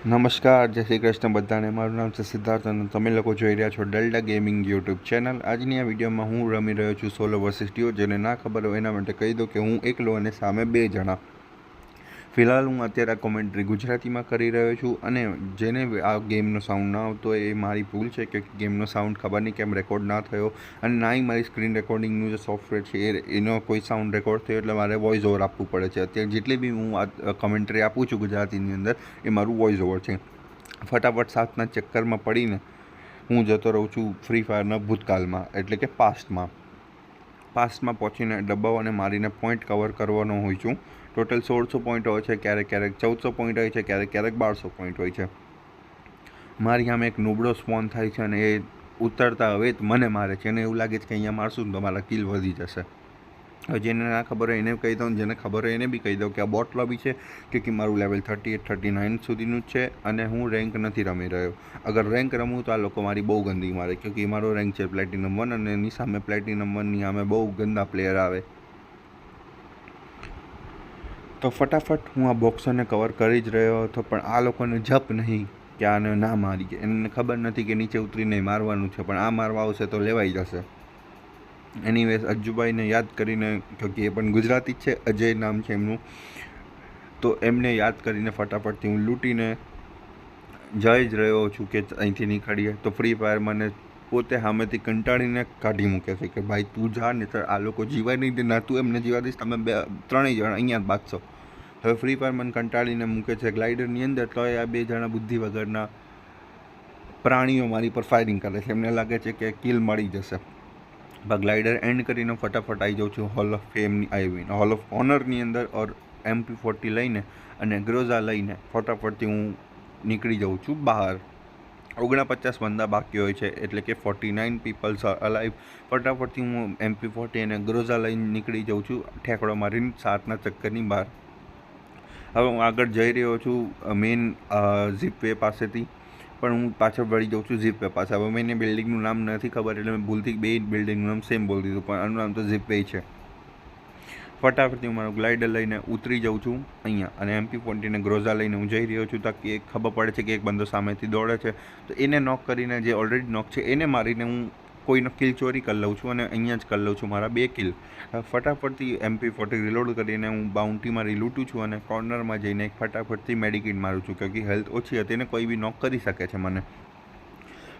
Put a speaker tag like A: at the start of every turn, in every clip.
A: નમસ્કાર, જય શ્રી કૃષ્ણ બધાને. મારું નામ છે સિદ્ધાર્થ અને તમે લોકો જોઈ રહ્યા છો ડેલ્ટા ગેમિંગ યુટ્યુબ ચેનલ. આજની આ વિડીયોમાં હું રમી રહ્યો છું સોલો વર્સિસ જેને ના ખબર હોય એના માટે કહી દો કે હું એકલો અને સામે બે જણા ફિલહાલ હું અત્યારે કોમેન્ટ્રી ગુજરાતીમાં કરી રહ્યો છું અને જેને આ ગેમનો સાઉન્ડ ના આવતો એ મારી ભૂલ છે કે ગેમનો સાઉન્ડ ખબર નહીં કેમ રેકોર્ડ ના થયો અને ના મારી સ્ક્રીન રેકોર્ડિંગનું જે સોફ્ટવેર છે એ એનો કોઈ સાઉન્ડ રેકોર્ડ થયો એટલે મારે વોઇસ ઓવર આપવું પડે છે. અત્યારે જેટલી બી હું આ કોમેન્ટ્રી આપું છું ગુજરાતીની અંદર એ મારું વોઇસ ઓવર છે. ફટાફટ સાતના ચક્કરમાં પડીને હું જતો રહું છું ફ્રી ફાયરના ભૂતકાળમાં, એટલે કે પાસ્ટમાં પાસ્ટમાં પહોંચીને ડબ્બાઓ અને મારીને પોઈન્ટ કવર કરવાનો હોય છું. ટોટલ સોળસો પોઈન્ટ હોય છે, ક્યારેક ક્યારેક ચૌદસો પોઈન્ટ હોય છે, ક્યારેક ક્યારેક બારસો પોઈન્ટ હોય છે. મારી સામે એક નુબળો સ્પોન થાય છે અને એ ઉતરતા હવે મને મારે છે અને એવું લાગે છે કે અહીંયા મારશું તો મારા કિલ વધી જશે. જેને ના ખબર હોય એને કહી દઉં જેને ખબર હોય એને બી કહી દઉં કે આ બોટ લોબી છે કે કે મારું level thirty eight thirty nine સુધીનું જ છે અને હું રેન્ક નથી રમી રહ્યો. અગર રેન્ક રમું તો આ લોકો મારી બહુ ગંદી મારે કે મારો રેન્ક છે પ્લેટિનમ વન અને એની સામે પ્લેટિનમ વનની સામે બહુ ગંદા પ્લેયર આવે. તો ફટાફટ હું આ બોક્સરને કવર કરી જ રહ્યો હતો, પણ આ લોકોને જપ નહીં કે આને ના મારી એમને ખબર નથી કે નીચે ઉતરીને મારવાનું છે, પણ આ મારવા આવશે તો લેવાઈ જશે. એનીવેઝ અજ્જુભાઈને યાદ કરીને કે એ પણ ગુજરાતી જ છે, અજય નામ છે એમનું, તો એમને યાદ કરીને ફટાફટથી હું લૂંટીને જઈ જ રહ્યો છું કે અહીંથી નીકળીએ. તો ફ્રી ફાયર મને પોતે સામેથી કંટાળીને કાઢી મૂકે છે કે ભાઈ તું જા ને આ લોકો જીવાય નહીં દે, ના તું એમને જીવા દઈશ, તમે બે, ત્રણેય જણા અહીંયા બાંધશો હવે ફ્રી ફાયર મને કંટાળીને મૂકે છે ગ્લાઇડરની અંદર, તો આ બે જણા બુદ્ધિ વગરના પ્રાણીઓ મારી પર ફાયરિંગ કરે છે. એમને લાગે છે કે કિલ મળી જશે. ગ્લાઇડર એન્ડ કરીને ફટાફટ આવી જાઉં છું હોલ ઓફ ફેમની આવી હોલ ઓફ ઓનરની અંદર ઓર એમપી ફોર્ટી લઈને અને ગ્રોઝા લઈને ફટાફટથી હું નીકળી જાઉં છું બહાર. ઓગણપચાસ બંદા બાકી હોય છે, એટલે કે forty nine peoples are alive ફટાફટથી હું એમપી ફોર્ટી અને ગ્રોઝા લઈને નીકળી જાઉં છું, ઠેકડો મારીને સાતના ચક્કરની બહાર. હવે હું આગળ જઈ રહ્યો છું મેઇન ઝીપવે પાસેથી. પણ હું પાછળ વળી જાઉં છું ઝીપવે પાસે. હવે મેં બિલ્ડિંગનું નામ નથી ખબર, એટલે મેં ભૂલથી બે બિલ્ડિંગનું નામ સેમ બોલી દીધું, પણ આનું નામ તો ઝીપ વે છે. ફટાફટથી હું મારું ગ્લાઇડર લઈને ઉતરી જાઉં છું અહીંયા અને એમપી ફોર્ટીને ગ્રોઝા લઈને હું જઈ રહ્યો છું તાકી એક ખબર પડે છે કે એક બંદો સામેથી દોડે છે. તો એને નોક કરીને જે ઓલરેડી નોક છે, એને મારીને હું કોઈનો કિલ ચોરી કરી લઉં છું અને અહીંયા જ કરી લઉં છું મારા બે કિલ ફટાફટથી એમપી ફોર્ટી રિલોડ કરીને હું બાઉન્ટી મારી લૂંટું છું અને કોર્નરમાં જઈને એક ફટાફટથી મેડિકિટ મારું છું કે હેલ્થ ઓછી હતી એને કોઈ બી નોક કરી શકે છે મને.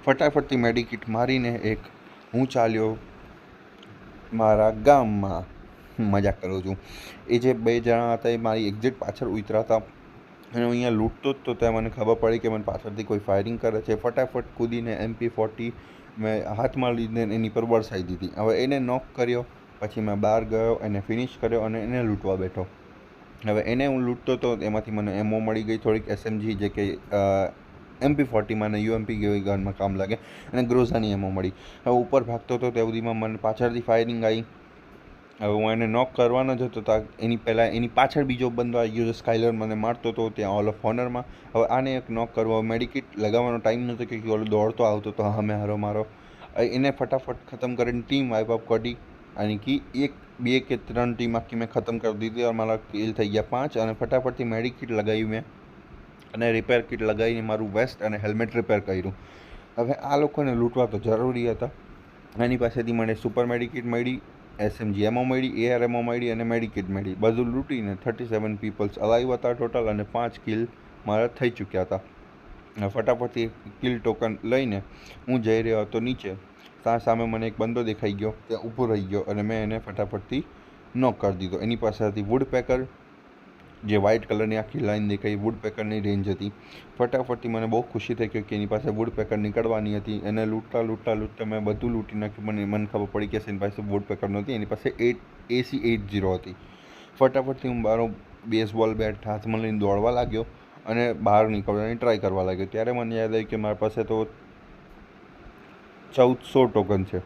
A: ફટાફટથી મેડિકિટ મારીને એક હું ચાલ્યો મારા ગામમાં. મજાક કરું છું. એ જે બે જણા હતા એ મારી એક્ઝેક્ટ પાછળ ઉતર્યા હતા અને હું અહીંયા લૂંટતો જ તો ત્યાં મને ખબર પડી કે મને પાછળથી કોઈ ફાયરિંગ કરે છે. ફટાફટ કૂદીને એમપી ફોર્ટી મેં હાથમાં લીધીને એની પર વરસાઈ દીધી. હવે એને નોક કર્યો, પછી મેં બહાર ગયો, એને ફિનિશ કર્યો અને એને લૂંટવા બેઠો. હવે એને હું લૂંટતો હતો એમાંથી મને એમઓ મળી ગઈ, થોડીક એસએમજી જે કે એમપી ફોર્ટીમાં અને યુએમપી જેવી ગનમાં કામ લાગે, અને ગ્રોઝાની એમઓ મળી. હવે ઉપર ભાગતો હતો તે સુધીમાં મને પાછળથી ફાયરિંગ આવી. હવે હું એને નોક કરવાનો જ હતો એની પહેલાં એની પાછળ બીજો બંદો આવી ગયો છે સ્કાયલર મને મારતો હતો ત્યાં ઓલ ઓફ ઓનરમાં હવે આને એક નોક કરવો મેડિકિટ લગાવવાનો ટાઈમ નહોતો કે ઓલો દોડતો આવતો તો હમે હારો મારો. એને ફટાફટ ખતમ કરીને ટીમ વાઇપ અપ કરી અને કી એક, બે કે ત્રણ ટીમ આખી મેં ખતમ કરી દીધી અને મારા કિલ થઈ ગયા પાંચ અને ફટાફટથી મેડિકિટ લગાવી મેં અને રિપેર કિટ લગાવીને મારું વેસ્ટ અને હેલ્મેટ રિપેર કર્યું. હવે આ લોકોને લૂંટવા તો જરૂરી હતા. એની પાસેથી મને સુપર મેડિકિટ મળી. એસએમજી એમઓ મળી એઆરએમઓ મળી અને મેડિકેટ મળી. બધું લૂંટીને થર્ટી સેવન પીપલ્સ અલાઈવ હતા ટોટલ અને પાંચ કિલ મારા થઈ ચૂક્યા હતા. ફટાફટથી કિલ ટોકન લઈને હું જઈ રહ્યો હતો નીચે. ત્યાં સામે મને એક બંદો દેખાઈ ગયો, ત્યાં ઊભો રહી ગયો અને મેં એને ફટાફટથી નોક કરી દીધો. એની પાસેથી વુડ પેકર જે વ્હાઇટ કલરની આખી લાઈન દેખાઈ વુડ પેકરની રેન્જ હતી. ફટાફટથી મને બહુ ખુશી થઈ કે એની પાસે વુડ પેકર નીકળવાની હતી. એને લૂંટતા લૂંટતા લૂંટતા મેં બધું લૂંટી નાખ્યું. મને મને ખબર પડી કે એની પાસે વુડ પેકર નહોતી, એની પાસે એટ એસી એટ જીરો હતી. ફટાફટથી હું મારો બેઝબોલ બેટ હાથમાં લઈને દોડવા લાગ્યો અને બહાર નીકળવાની ટ્રાય કરવા લાગ્યો. ત્યારે મને યાદ આવ્યું કે મારી પાસે તો ચૌદસો ટોકન છે.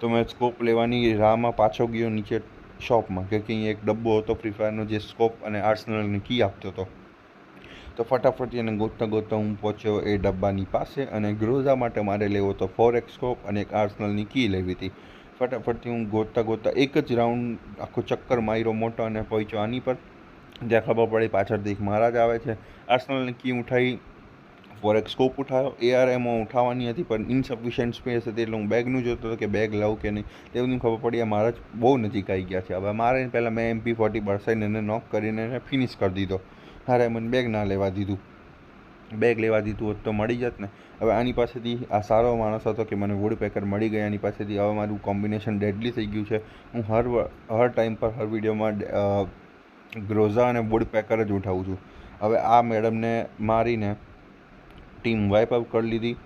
A: તો મેં સ્કોપ લેવાની રાહમાં પાછો ગયો, નીચે શોપમાં કે અહીંયા એક ડબ્બો હતો ફ્રી ફાયરનો જે સ્કોપ અને આર્સનલની કી આપતો હતો. તો ફટાફટ એને ગોતતા ગોતતા હું પહોંચ્યો એ ડબ્બાની પાસે અને ગ્રોઝા માટે મારે લેવો હતો ફોર એક્સ સ્કોપ અને એક આર્સનલની કી લેવી હતી. ફટાફટથી હું ગોતતા ગોતતા એક જ રાઉન્ડ આખો ચક્કર માર્યો મોટો અને પહોંચ્યો આની પર. જ્યાં ખબર પડી પાછળથી એક મહારાજ આવે છે. આર્સનલની કી ઉઠાવી ફોર એક સ્કોપ ઉઠાવ્યો એઆરએમઓ ઉઠાવવાની હતી, પણ ઇનસફિશિયન્ટ સ્પેસ હતી એટલે હું બેગનું જોતો હતો કે બેગ લઉં કે નહીં. તે બધું ખબર પડી, આ મારા જ બહુ નજીક આવી ગયા છે. હવે મારે પહેલાં મેં એમપી ફોર્ટી બરસાઈને એને નોક કરીને એને ફિનિશ કરી દીધો. હારે મને બેગ ના લેવા દીધું. બેગ લેવા દીધું હોત તો મળી જત ને. હવે આની પાસેથી આ સારો માણસ હતો કે મને વુડ પેકર મળી ગયા એની પાસેથી. હવે મારું કોમ્બિનેશન ડેડલી થઈ ગયું છે. હું હર હર ટાઈમ પર હર વિડીયોમાં ગ્રોઝા અને વુડ પેકર જ ઉઠાવું છું. હવે આ મેડમને મારીને ટીમ વાઇપ આઉટ કરી લીધી.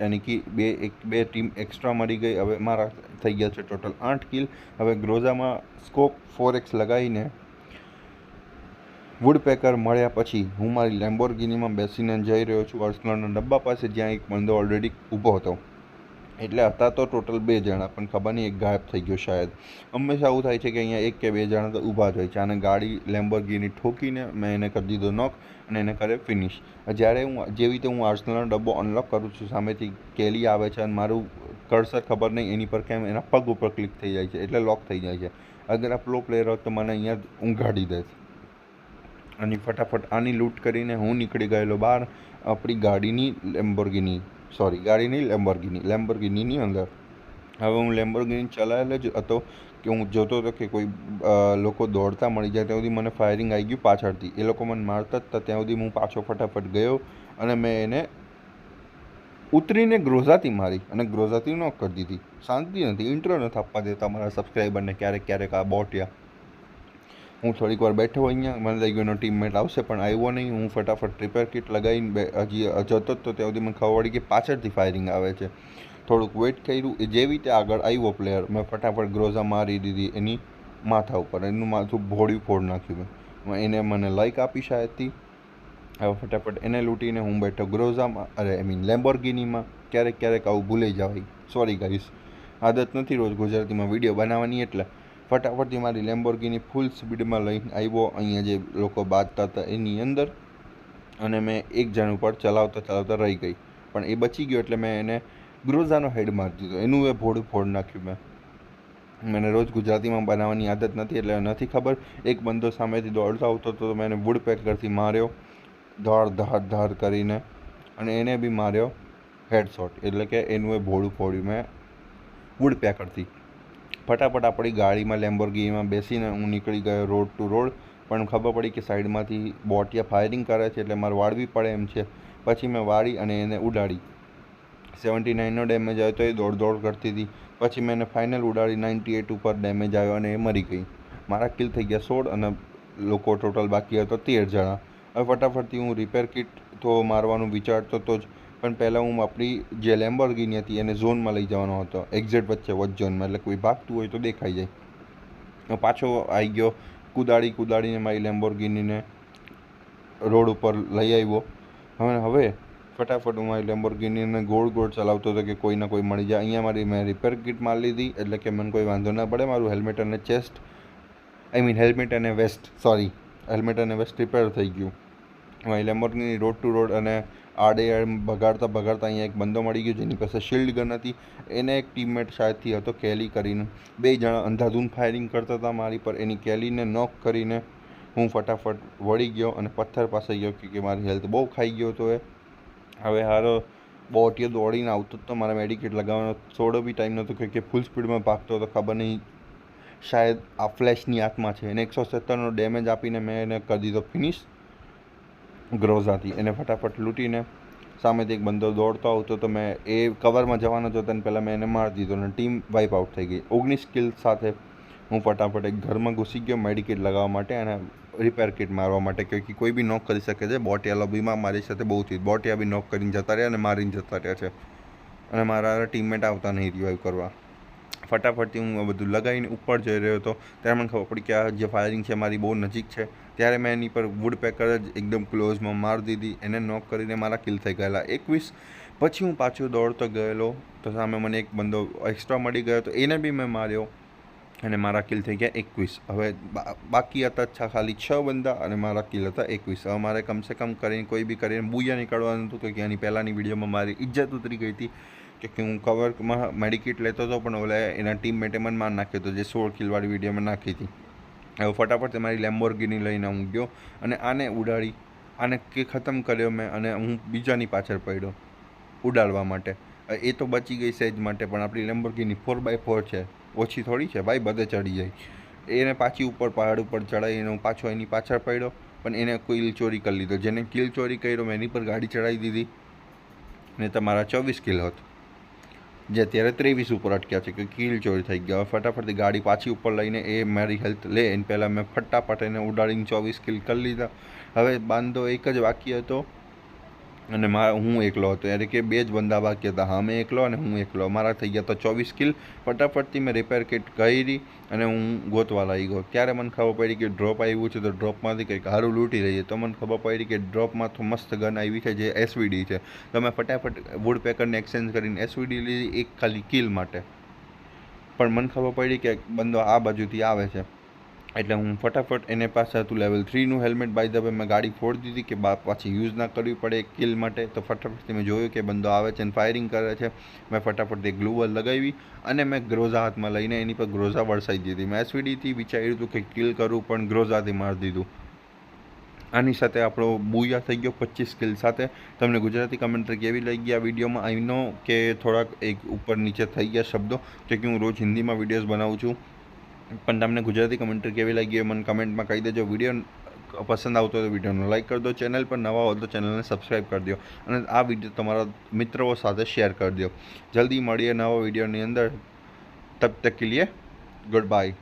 A: યાની કે બે એક, બે ટીમ એક્સ્ટ્રા મળી ગઈ. હવે મારા થઈ ગયા છે ટોટલ આઠ કિલ હવે ગ્રોઝામાં સ્કોપ ફોર એક્સ લગાવીને વુડ પેકર મળ્યા પછી હું મારી લેમ્બોર્ગિનીમાં બેસીને જઈ રહ્યો છું. અર્સનલના ડબ્બા પાસે જ્યાં એક બંદો ઓલરેડી ઊભો હતો. એટલે હતા તો ટોટલ બે જણા, પણ ખબર નહીં, એક ગાયબ થઈ ગયો શાયદ. હંમેશા આવું થાય છે કે અહીંયા એક કે બે જણા તો ઊભા જ હોય છે. અને ગાડી લેમ્બોર્ગિની ઠોકીને મેં એને કરી દીધો નોક અને એને કરે ફિનિશ જ્યારે હું જેવી રીતે હું આર્સનલનો ડબ્બો અનલોક કરું છું, સામેથી કેલી આવે છે અને મારું કર્સર ખબર નહીં, એની પર કેમ એના પગ ઉપર ક્લિક થઈ જાય છે, એટલે લોક થઈ જાય છે. અગર આ પ્રો પ્લેયર હોત તો મને અહીંયા ઊંઘાડી દે અને ફટાફટ આની લૂંટ કરીને હું નીકળી ગયેલો બહાર, આપણી ગાડીની લેમ્બોર્ગિની સોરી ગાડીની લેમ્બોર્ગિની લેમ્બોર્ગિનીની અંદર. હવે હું લેમ્બોર્ગિની ચલાવેલો જ હતો કે હું જોતો હતો કે કોઈ લોકો દોડતા મળી જાય ત્યાં સુધી મને ફાયરિંગ આવી ગયું પાછળથી. એ લોકો મને મારતા હતા. ત્યાં સુધી હું પાછો ફટાફટ ગયો અને મેં એને ઉતરીને ગ્રોઝાથી મારી અને ગ્રોઝાથી નોક કરી દીધી. શાંતિ નથી. ઇન્ટ્રો નથી આપવા દેતા મારા સબસ્ક્રાઈબરને ક્યારેક ક્યારેક આ બોટિયા. હું થોડીક વાર બેઠો અહીંયા, મને લાગ્યું એનો ટીમમેટ આવશે, પણ આવ્યો નહીં. હું ફટાફટ રિપેર કિટ લગાવીને હજી જતો જ તો ત્યાં સુધી મને ખબર પડી કે પાછળથી ફાયરિંગ આવે છે. થોડુંક વેઇટ કર્યું. એ જેવી રીતે આગળ આવ્યો પ્લેયર મેં ફટાફટ ગ્રોઝા મારી દીધી એની માથા ઉપર. એનું માથું ભોળ્યું, ફોડ નાખ્યું મેં. એને મને લાઈક આપી શાયદથી હવે ફટાફટ એને લૂંટીને હું બેઠો ગ્રોઝામાં અરે આઈ મીન લેમ્બોર્ગિનીમાં ક્યારેક ક્યારેક આવું ભૂલાઈ જવાય. સોરી ગાઈસ આદત નથી રોજ ગુજરાતીમાં વીડિયો બનાવવાની એટલે. ફટાફટથી મારી લેમ્બોર્ગીની ફૂલ સ્પીડમાં લઈને આવ્યો. અહીંયા જે લોકો બાંધતા હતા એની અંદર. અને મેં એક જણ ઉપર ચલાવતા ચલાવતા રહી ગઈ. પણ એ બચી ગયો એટલે મેં એને ગ્રોઝાનો હેડ મારી દીધો. એનું એ ભોળું ફોડ નાખ્યું મેં. મને રોજ ગુજરાતીમાં બનાવવાની આદત નથી એટલે નથી ખબર. એક બંદો સામેથી દોડતો આવતો તો મેં એને વુડ પેકરથી માર્યો. ધાર ધાર ધાર કરીને. અને એને બી માર્યો હેડશોટ એટલે કે એનું એ ભોળું ફોડ્યું મેં વુડ પેકરથી ફટાફટ આપણી ગાડીમાં લેમ્બોર્ગીમાં બેસીને હું નીકળી ગયો રોડ ટુ રોડ પણ ખબર પડી કે સાઈડમાંથી બોટિયા ફાયરિંગ કરે છે એટલે મારે વાળવી પડે એમ છે. પછી મેં વાળી અને એને ઉડાડી. સેવન્ટી નાઇનનો ડેમેજ આવ્યો તો એ દોડ દોડ કરતી હતી. પછી મેં એને ફાઇનલ ઉડાડી નાઇન્ટી એટ ઉપર ડેમેજ આવ્યો અને એ મરી ગઈ. મારા કિલ થઈ ગયા સોળ અને લોકો ટોટલ બાકી હતો તેર જણા. હવે ફટાફટથી હું રિપેર કિટ તો મારવાનું વિચારતો તો જ પણ પહેલાં હું આપણી જે લેમ્બોર્ગિની હતી એને ઝોનમાં લઈ જવાનો હતો. એક્ઝેટ વચ્ચે વચ ઝોનમાં, એટલે કોઈ ભાગતું હોય તો દેખાઈ જાય. પાછો આવી ગયો કુદાડી કુદાડીને મારી લેમ્બોર્ગિનીને રોડ ઉપર લઈ આવ્યો. હવે હવે ફટાફટ હું મારી લેમ્બોર્ગિનીને ગોળ ગોળ ચલાવતો હતો કે કોઈ ના કોઈ મળી જાય. અહીંયા મારી મેં રિપેર કિટ મારી લીધી, એટલે કે મને કોઈ વાંધો ના પડે. મારું હેલ્મેટ અને ચેસ્ટ આઈ મીન હેલ્મેટ અને વેસ્ટ સોરી હેલ્મેટ અને વેસ્ટ રિપેર થઈ ગયું. મારી લેમ્બોર્ગિની રોડ ટુ રોડ અને આડે ભગાડતા ભગાડતા અહીંયા એક બંદો મળી ગયો, જેની પાસે શિલ્ડ ગન હતી. એને એક ટીમમેટ શાયદથી હતો, કેલી કરીને. બે જણા અંધાધૂન ફાયરિંગ કરતા હતા મારી પર. એની કેલીને નોક કરીને હું ફટાફટ વળી ગયો અને પથ્થર પાસે ગયો કે મારી હેલ્થ બહુ ખાઈ ગયો હતો એ. હવે હારો બોટીઓ દોડીને આવતો તો, મારે મેડિકેટ લગાવવાનો થોડો બી ટાઈમ નહોતો કે ફૂલ સ્પીડમાં ભાગતો હતો. ખબર નહીં શાયદ આ ફ્લેશની આત્મા છે. એને એકસો સત્તરનો ડેમેજ આપીને મેં એને કરી દીધો ફિનિશ ગ્રોઝાથી એને ફટાફટ લૂંટીને સામેથી એક બંદો દોડતો આવતો તો મેં એ કવરમાં જવાનો હતો તેને પહેલાં મેં એને મારી દીધો અને ટીમ વાઇપ આઉટ થઈ ગઈ. ઓગણીસ કિલ સાથે હું ફટાફટ એક ઘરમાં ઘૂસી ગયો મેડિકેટ લગાવવા માટે અને રિપેર કિટ મારવા માટે કે કોઈ બી નોક કરી શકે છે. બોટિયા લોબીમાં મારી સાથે બહુ થયું. બોટિયા બી નોક કરીને જતા રહ્યા અને મારીને જતા રહ્યા છે. અને મારા ટીમમેટ આવતા નહીં રિવાઈવ કરવા. ફટાફટથી હું આ બધું લગાવીને ઉપર જઈ રહ્યો હતો. ત્યારે મને ખબર પડી કે આ જે ફાયરિંગ છે મારી બહુ નજીક છે. ત્યારે મેં એની પર વુડ પેકર જ એકદમ ક્લોઝમાં મારી દીધી, એને નોક કરીને મારા કિલ થઈ ગયેલા. એકવીસ પછી હું પાછો દોડતો ગયેલો તો સામે મને એક બંદો એક્સ્ટ્રા મળી ગયો તો એને બી મેં માર્યો અને મારા કિલ થઈ ગયા એકવીસ. હવે બાકી હતા છ, ખાલી છ બંદા અને મારા કિલ હતા એકવીસ. હવે મારે કમસે કમ કરીને કોઈ બી કરીને બુયા નીકળવાનું હતું કે એની પહેલાંની વિડીયોમાં મારી ઇજ્જત ઉતરી ગઈ હતી. કે હું કવરમાં મેડિકેટ લેતો હતો પણ ઓલા એના ટીમ મેટે મને માર નાખ્યો હતો જે સોળ કિલવાળી વિડીયોમાં નાખી હતી. હવે ફટાફટ મારી લેમ્બોર્ગિની લઈને હું ગયો અને આને ઉડાડી. આને કે ખતમ કર્યો મેં અને હું બીજાની પાછળ પડ્યો ઉડાડવા માટે. એ તો બચી ગઈ સેજ માટે, પણ આપણી લેમ્બોર્ગિની ફોર બાય ફોર છે. ઓછી થોડી છે ભાઈ, બધે ચડી જાય. એને પાછી ઉપર પહાડ ઉપર ચડાવીને હું પાછો એની પાછળ પડ્યો પણ એને કોઈ ચોરી કરી લીધો. જેને કિલ ચોરી કર્યો મેં એની પર ગાડી ચડાવી દીધી. ને તમારા ચોવીસ કિલ હોત. જે અત્યારે ત્રેવીસ ઉપર અટક્યા છે, કે કિલ ચોરી થઈ ગયા. હવે ફટાફટથી ગાડી પાછી ઉપર લઈને એ મારી હેલ્થ લે. એને પહેલાં મેં ફટાફટ એને ઉડાડીને ચોવીસ કિલ કરી લીધા. હવે બાંધો એક જ બાકી હતો અને મારા હું એકલો હતો. એટલે કે બે જ બંદા બાકી હતા. હા, મેં એકલો અને હું એકલો. મારા થઈ ગયા તો ચોવીસ કિલ ફટાફટથી મેં રિપેર કિટ કરી અને હું ગોતવા લાગી ગયો. ત્યારે મને ખબર પડી કે ડ્રોપ આવ્યું છે તો ડ્રોપમાંથી કંઈક સારું લૂંટી રહીએ તો મને ખબર પડી કે ડ્રોપમાં તો મસ્ત ગન આવી છે જે એસવીડી છે. તો મેં ફટાફટ વુડ પેકરને એક્સચેન્જ કરીને એસવીડી લીધી, એક ખાલી કિલ માટે. પણ મને ખબર પડી કે બંદો આ બાજુથી આવે છે. એટલે હું ફટાફટ એને પાસે હતું લેવલ થ્રીનું હેલ્મેટ બાય ધ વે મેં ગાડી ફોડી દીધી કે બા, પાછી યુઝ ના કરવી પડે કિલ માટે. તો ફટાફટથી મેં જોયું કે બંદો આવે છે અને ફાયરિંગ કરે છે. મેં ફટાફટ તે ગ્લુવર લગાવી અને મેં ગ્રોઝા હાથમાં લઈને એની પર ગ્રોઝા વરસાઈ દીધી. મેં એસવીડીથી વિચાર્યું હતું કે કિલ કરું, પણ ગ્રોઝાથી મારી દીધું. આની સાથે આપણો બુયા થઈ ગયો પચીસ સ્કિલ સાથે. તમને ગુજરાતી કમેન્ટ્રી કેવી લઈ ગયા વિડીયોમાં? આઈ કે થોડાક એક ઉપર નીચે થઈ ગયા શબ્દો કે હું રોજ હિન્દીમાં વિડીયોઝ બનાવું છું. પણ તમને ગુજરાતી કમેન્ટ્રી કેવી લાગી એ મને કમેન્ટમાં કહી દેજો. વીડિયો પસંદ આવતો હોય તો વિડીયોને લાઇક કરી દો. ચેનલ પર નવા હોય તો ચેનલને સબસ્ક્રાઈબ કરી દો. અને આ વીડિયો તમારા મિત્રો સાથે શેર કરી દો. જલ્દી મળીએ નવા વિડીયોની અંદર. તબ તક કે ગુડ બાય